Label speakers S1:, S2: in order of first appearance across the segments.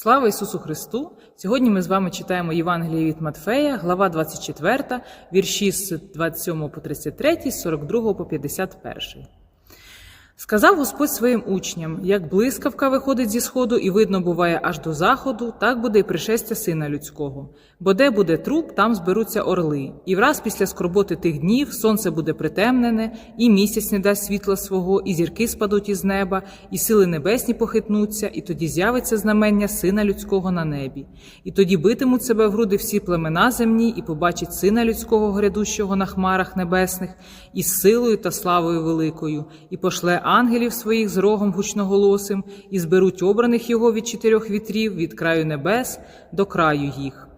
S1: Слава Ісусу Христу! Сьогодні ми з вами читаємо Євангеліє від Матфея, глава 24, вірші з 27 по 33, з 42 по 51. Сказав Господь своїм учням: як блискавка виходить зі сходу і видно буває аж до заходу, так буде і пришестя сина людського. Бо де буде труп, там зберуться орли. І враз після скорботи тих днів сонце буде притемнене, і місяць не дасть світла свого, і зірки спадуть із неба, і сили небесні похитнуться, і тоді з'явиться знамення сина людського на небі. І тоді битимуть себе в груди всі племена земні, і побачать сина людського грядущого на хмарах небесних, із силою та славою великою, і пошле ангелів своїх з рогом гучноголосим, і зберуть обраних його від чотирьох вітрів, від краю небес до краю їх.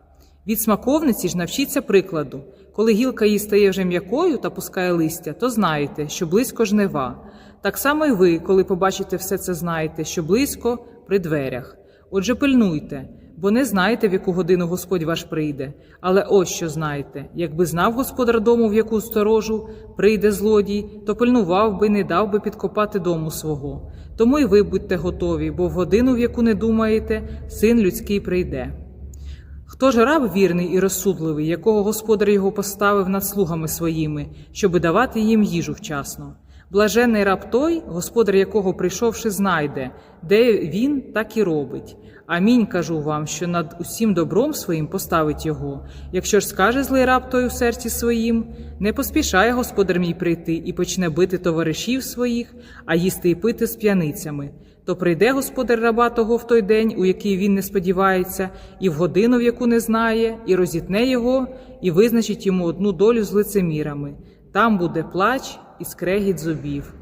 S1: Від смаковниці ж навчіться прикладу. Коли гілка її стає вже м'якою та пускає листя, то знаєте, що близько жнива. Так само й ви, коли побачите все це, знаєте, що близько при дверях. Отже, пильнуйте, бо не знаєте, в яку годину Господь ваш прийде. Але ось що знаєте: якби знав господар дому, в яку сторожу прийде злодій, то пильнував би, не дав би підкопати дому свого. Тому й ви будьте готові, бо в годину, в яку не думаєте, син людський прийде. Хто ж раб вірний і розсудливий, якого господар його поставив над слугами своїми, щоби давати їм їжу вчасно? Блаженний раб той, господар якого прийшовши, знайде, де він, так і робить. Амінь кажу вам, що над усім добром своїм поставить його. Якщо ж скаже злий раб той у серці своїм, не поспішає господар мій прийти і почне бити товаришів своїх, а їсти і пити з п'яницями. То прийде господар раба того в той день, у який він не сподівається, і в годину, в яку не знає, і розітне його, і визначить йому одну долю з лицемірами. Там буде плач і скрегіт зубів.